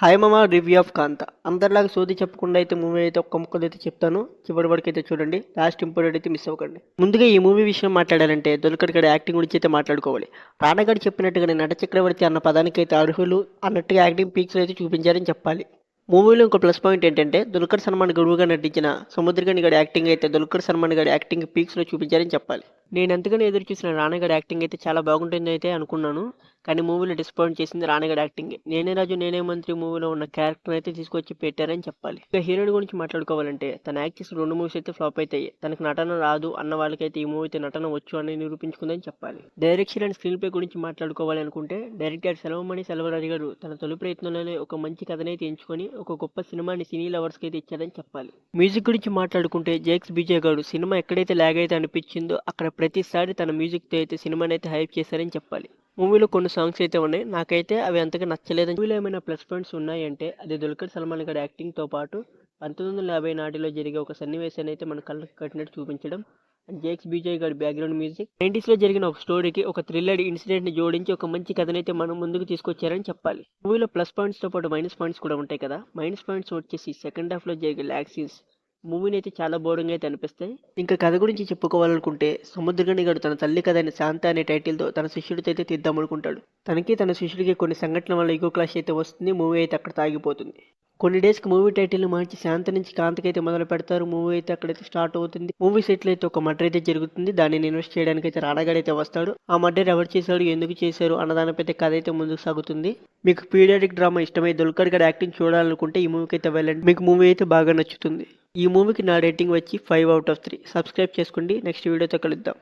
Hi మామ review of కాంత అందరిలాగా సోది చెప్పకుండా అయితే మూవీ అయితే ఒక్క ముక్కలు అయితే చెప్తాను. చివరి వరకు అయితే చూడండి. లాస్ట్ ఇంపార్టెంట్ అయితే మిస్ అవ్వకండి. ముందుగా ఈ మూవీ విషయం మాట్లాడాలంటే దొలకడి గడి యాక్టింగ్ గురించి అయితే మాట్లాడుకోవాలి. రానగడి చెప్పినట్టుగా నట చక్రవర్తి అన్న పదానికి అయితే అర్హులు అన్నట్టుగా యాక్టింగ్ పీక్స్ అయితే చూపించారని చెప్పాలి. మూవీలో ఇంకో ప్లస్ పాయింట్ ఏంటంటే దుల్కర్ సల్మాన్ గురువుగా నటించిన సముద్రగణి గడి యాక్టింగ్ అయితే దుల్కర్ సల్మాన్ గడి యాక్టింగ్ పీక్స్లో చూపించారని చెప్పాలి. నేను ఎంతగానో ఎదురు చూసిన రానగడి యాక్టింగ్ అయితే చాలా బాగుంటుంది అయితే అనుకున్నాను. కానీ మూవీలో డిసప్పాయింట్ చేసింది రానగడి యాక్టింగ్. నేనే రాజు నేనే మంత్రి మూవీలో ఉన్న క్యారెక్టర్ అయితే తీసుకొచ్చి పెట్టారని చెప్పాలి. ఇక హీరోయిన్ గురించి మాట్లాడుకోవాలంటే తన యాక్ట్ చేసిన రెండు మూవీస్ అయితే ఫ్లాప్ అవుతాయి తనకు నటన రాదు అన్న వాళ్ళకైతే ఈ మూవీ అయితే నటన వచ్చు అని నిరూపించుకుందని చెప్పాలి. డైరెక్షన్ అండ్ స్క్రీన్ ప్లే గురించి మాట్లాడుకోవాలి అనుకుంటే డైరెక్టర్ సెలవమణి సెలవరాజు గారు తన తొలి ప్రయత్నంలోనే ఒక మంచి కథనైతే ఎంచుకొని ఒక గొప్ప సినిమాని సినీ లవర్స్కి అయితే ఇచ్చారని చెప్పాలి. మ్యూజిక్ గురించి మాట్లాడుకుంటే జేక్స్ బీజే గారు సినిమా ఎక్కడైతే లాగ్ అయితే అనిపించిందో అక్కడ ప్రతిసారి తన మ్యూజిక్తో అయితే సినిమాని అయితే హైప్ చేశారని చెప్పాలి. మూవీలో కొన్ని సాంగ్స్ అయితే ఉన్నాయి. నాకైతే అవి అంతగా నచ్చలేదు. మూవీలో ఏమైనా ప్లస్ పాయింట్స్ ఉన్నాయంటే అది దుల్కర్ సల్మాన్ గారి యాక్టింగ్తో పాటు పంతొమ్మిది వందల యాభై నాటిలో జరిగే ఒక సన్నివేశాన్ని అయితే మన కళ్ళకి కట్టినట్టు చూపించడం అండ్ జేక్స్ బీజయ్ గారి బ్యాక్గ్రౌండ్ మ్యూజిక్ నైంటీస్లో జరిగిన ఒక స్టోరీకి ఒక థ్రిల్లర్ ఇన్సిడెంట్ని జోడించి ఒక మంచి కథనైతే మనం ముందుకు తీసుకొచ్చారని చెప్పాలి. మూవీలో ప్లస్ పాయింట్స్తో పాటు మైనస్ పాయింట్స్ కూడా ఉంటాయి కదా. మైనస్ పాయింట్స్ వచ్చేసి సెకండ్ హాఫ్లో జరిగే ల్యాక్సీన్స్ మూవీని అయితే చాలా బోరింగ్ అయితే అనిపిస్తాయి. ఇంకా కథ గురించి చెప్పుకోవాలనుకుంటే సముద్రగణి గారు తన తల్లి కథ అయిన శాంత అనే టైటిల్తో తన శిష్యుడితో అయితే తీద్దాం అనుకుంటాడు. తనకి తన శిష్యుడికి కొన్ని సంఘటనల వల్ల ఈగో క్లాష్ అయితే వస్తుంది మూవీ అయితే అక్కడ తాగిపోతుంది. కొన్ని డేస్కి మూవీ టైటిల్ మార్చి శాంత నుంచి కాంతకి అయితే మొదలు పెడతారు మూవీ అయితే అక్కడైతే స్టార్ట్ అవుతుంది. మూవీ సెట్లో అయితే ఒక మర్డర్ అయితే జరుగుతుంది దానిని ఇన్వెస్ట్ చేయడానికి అయితే రాడాగాడు అయితే వస్తాడు. ఆ మర్డర్ ఎవరు చేశాడు ఎందుకు చేశారు అన్నదానిపై అయితే కథ అయితే ముందుకు సాగుతుంది. మీకు పీరియాడిక్ డ్రామా ఇష్టమై దుల్కర్ గారి యాక్టింగ్ చూడాలనుకుంటే ఈ మూవీకి అయితే వెళ్ళండి. మీకు మూవీ అయితే బాగా నచ్చుతుంది. ఈ మూవీకి నా రేటింగ్ వచ్చి five out of three subscribe చేసుకోండి. నెక్స్ట్ వీడియోతో కలుద్దాం.